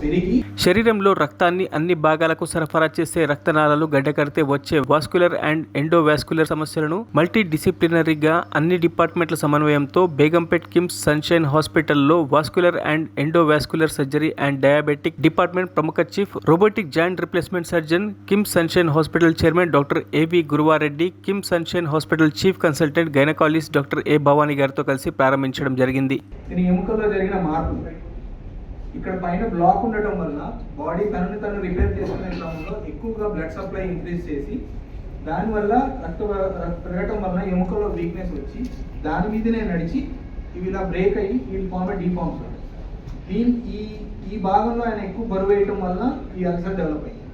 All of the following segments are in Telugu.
పెరిగి శరీరంలో రక్తాన్ని అన్ని భాగాలకు సరఫరా చేసే రక్తనాళాలు గడ్డకడితే వచ్చే వాస్కులర్ అండ్ ఎండోవాస్కులర్ సమస్యలను మల్టీ డిసిప్లినరీగా అన్ని డిపార్ట్మెంట్ల సమన్వయంతో బేగంపేట్ కిమ్స్ సన్షైన్ హాస్పిటల్లో vascular and endovascular surgery and diabetic department ప్రముఖ chief robotic joint replacement surgeon KIMS sunshine hospital chairman doctor AV Guruvareddy KIMS sunshine hospital chief consultant gynaecologist doctor A Bhavani గారితో కలిసి ప్రారంభించడం జరిగింది. ఎముకల్లో జరిగిన మార్పు ఇక్కడ పైన బ్లాక్ ఉండటం వల్ల బాడీ తనని తను రిపేర్ చేసుకునే క్రమంలో ఎక్కువగా బ్లడ్ సప్లై ఇంక్రీజ్ చేసి దానివల్ల రక్త పెరగటం వల్ల ఎముకల్లో వీక్నెస్ వచ్చి దాని మీదనే నడిచి ఇవి ఇలా బ్రేక్ అయ్యి వీళ్ళు ఫామ్ డీఫామ్స్ దీని ఈ ఈ భాగంలో ఆయన ఎక్కువ బరువు వేయటం వల్ల ఈ అల్సర్ డెవలప్ అయ్యింది.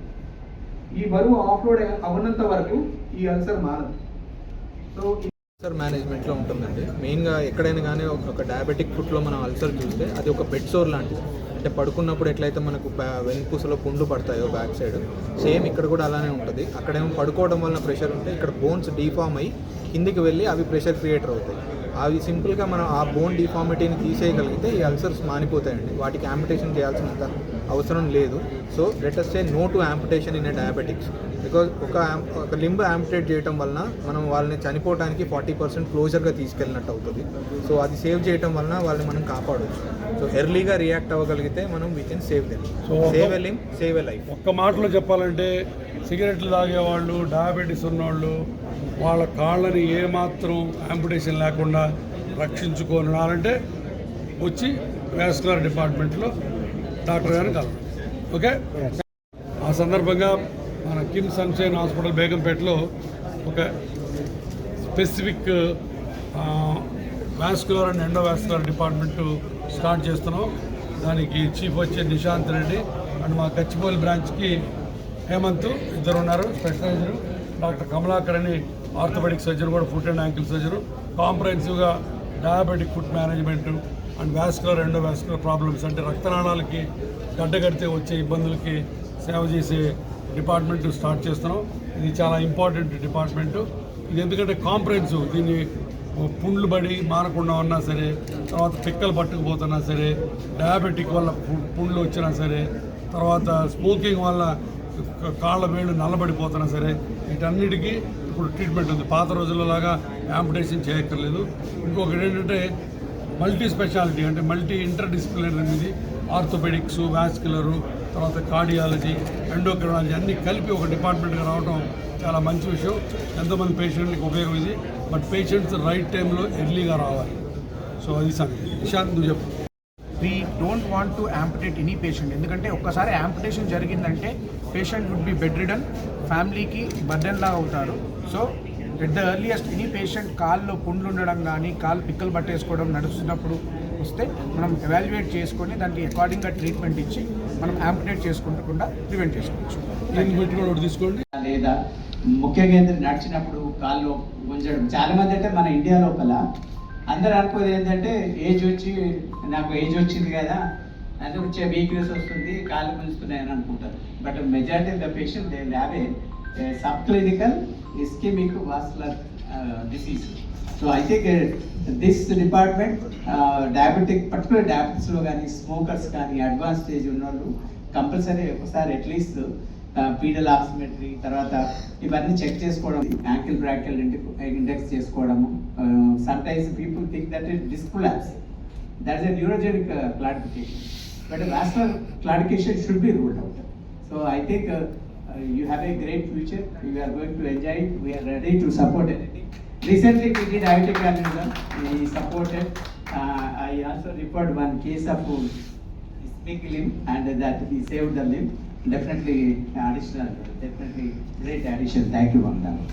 ఈ బరువు ఆఫ్ రోడ్ అవనంత వరకు ఈ అల్సర్ మారదు. సో అల్సర్ మేనేజ్మెంట్లో ఉంటుందండి. మెయిన్గా ఎక్కడైనా కానీ ఒక- డయాబెటిక్ ఫుట్లో మనం అల్సర్ చూస్తే అది ఒక బెడ్ సోర్ లాంటిది. అంటే పడుకున్నప్పుడు ఎట్లయితే మనకు బ్యా- పుండ్లు పడతాయో బ్యాక్ సైడ్ సేమ్ ఇక్కడ కూడా అలానే ఉంటుంది. అక్కడేమో పడుకోవడం వలన ప్రెషర్ ఉంటే ఇక్కడ బోన్స్ డీఫామ్ అయ్యి కిందికి వెళ్ళి అవి ప్రెషర్ క్రియేటర్ అవుతాయి. అవి సింపుల్గా మనం ఆ బోన్ డిఫార్మిటీని తీసేయగలిగితే ఈ అల్సర్స్ మానిపోతాయండి. వాటికి యాంపిటేషన్ చేయాల్సినంత అవసరం లేదు. So latest say no to amputation in a diabetics because ఒక ఒక లింబ్ యాంపిటేట్ చేయడం వలన మనం వాళ్ళని చనిపోవడానికి ఫార్టీ పర్సెంట్ క్లోజర్గా తీసుకెళ్ళినట్టు అవుతుంది. సో అది సేవ్ చేయడం వలన వాళ్ళని మనం కాపాడవచ్చు సో ఎర్లీగా రియాక్ట్ అవ్వగలిగితే మనం we can save them save a limb save a life ఒక్క మాటలో చెప్పాలంటే సిగరెట్లు తాగేవాళ్ళు డయాబెటీస్ ఉన్నవాళ్ళు వాళ్ళ కాళ్ళని ఏమాత్రం యాంపుటేషన్ లేకుండా రక్షించుకోనాలంటే వచ్చి వాస్కులర్ డిపార్ట్మెంట్లో డాక్టర్ గారిని కలవండి ఓకే? ఆ సందర్భంగా మన కిమ్ సన్షైన్ హాస్పిటల్ బేగంపేటలో ఒక specific vascular and endovascular department start చేస్తున్నాం. దానికి చీఫ్ వచ్చే నిశాంత్ రెడ్డి అండ్ మా గచ్చిపోలి బ్రాంచ్కి హేమంత్ ఇద్దరు ఉన్నారు స్పెషలైజర్. డాక్టర్ కమలాకర్ అని ఆర్థోపెడిక్ సర్జరీ కూడా foot and ankle surgery. కాంప్రహెన్సివ్గా diabetic food management and vascular రెండో ఎండోవాస్కులర్ ప్రాబ్లమ్స్ అంటే రక్తనాళాలకి గడ్డగడితే వచ్చే ఇబ్బందులకి సేవ చేసే డిపార్ట్మెంట్ స్టార్ట్ చేస్తున్నాం. ఇది చాలా ఇంపార్టెంట్ డిపార్ట్మెంటు. ఇది ఎందుకంటే కాంప్రహెన్సివ్ దీన్ని పుండ్లు పడి మారకుండా ఉన్నా సరే తర్వాత పిక్కలు పట్టుకుపోతున్నా సరే డయాబెటిక్ వల్ల పుండ్లు వచ్చినా సరే తర్వాత స్మోకింగ్ వల్ల కాళ్ళ వేళ్ళు నల్లబడిపోతున్నా సరే వీటన్నిటికీ ఇప్పుడు ట్రీట్మెంట్ ఉంది. పాత రోజుల్లో లాగా యాంపిటేషన్ చేయక్కర్లేదు. ఇంకొకటి ఏంటంటే మల్టీ స్పెషాలిటీ అంటే మల్టీ ఇంటర్ డిసిప్లినరీ ఇది ఆర్థోపెడిక్స్ వాస్క్యులరు తర్వాత కార్డియాలజీ ఎండోక్రినాలజీ అన్నీ కలిపి ఒక డిపార్ట్మెంట్గా రావడం చాలా మంచి విషయం. ఎంతమంది పేషెంట్కి ఉపయోగం ఇది. బట్ పేషెంట్స్ రైట్ టైంలో ఎర్లీగా రావాలి. సో అది సంగతి. నిశాంత్ నువ్వు చెప్పు. We don't want to amputate any patient ఎందుకంటే ఒక్కసారి యాంపిటేషన్ జరిగిందంటే patient would be bedridden ఫ్యామిలీకి బర్డెన్ లాగా అవుతారు. So at the earliest any patient కాల్లో పుండ్లు ఉండడం కానీ కాలు పిక్కలు పట్టేసుకోవడం నడుస్తున్నప్పుడు వస్తే మనం ఎవాల్యుయేట్ చేసుకొని దానికి అకార్డింగ్గా ట్రీట్మెంట్ ఇచ్చి మనం యాంపిటేట్ చేసుకుంటకుండా ప్రివెంట్ చేసుకోవచ్చు. తీసుకోండి. లేదా ముఖ్యంగా నడిచినప్పుడు కాళ్ళు గుంజడం. చాలా మంది అంటే మన ఇండియా లోపల అందరు అనుకోదు ఏంటంటే ఏజ్ వచ్చి నాకు ఏజ్ వచ్చింది కదా అంటే వచ్చే వీక్నెస్ వస్తుంది కాళ్ళు గుంజుతున్నాయి అనుకుంటారు. But majority of the patient they have a sub clinical ischemic vascular disease so I think this department diabetic particular డయాబెటిక్స్లో కానీ స్మోకర్స్ కానీ అడ్వాన్స్ స్టేజ్ ఉన్నవాళ్ళు కంపల్సరీ ఒకసారి అట్లీస్ట్ పీడల్ ఆప్సిమెట్రీ తర్వాత ఇవన్నీ చెక్ చేసుకోవడం యాంకిల్ బ్రాకిల్ ఇండెక్స్ చేసుకోవడము. Some times people think that it disc collapse that is a neurogenic clarification but vascular clarification should be ruled out so I think you have a great future you are going to enjoy we are ready to support anything recently we did diabetic aneurysm. ఈ supported I also report one case of ischemic limb and that he save the limb definitely additional definitely great addition thank you వందాలు